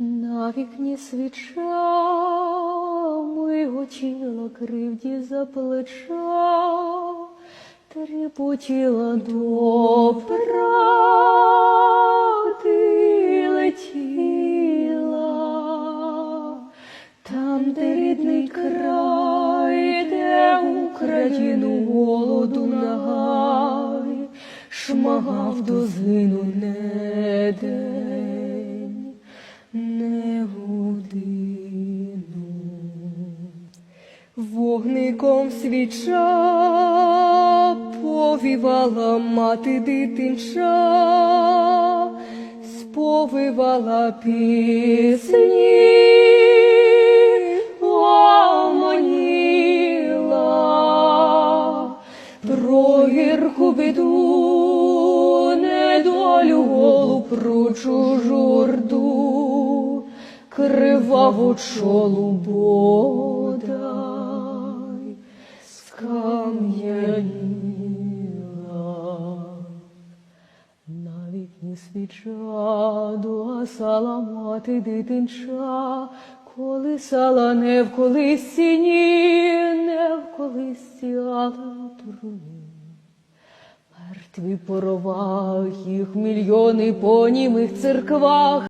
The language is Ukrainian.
На вікні свіча миготіла кривді за плеча, трепотіла до правди летіла. Там, де рідний край, де Україну голоду нагай, шмагав до згину не день, Вогником свіча повівала мати дитинча, сповивала пісні, оманіла про біду, недолю про чужу криваву чолу бодай скам'яніла. На вікні свіча догасала мати дитинча, колисала не в колисці, ні, не в колисці, але в труні. Мертві по ровах, їх мільйони по німих церквах,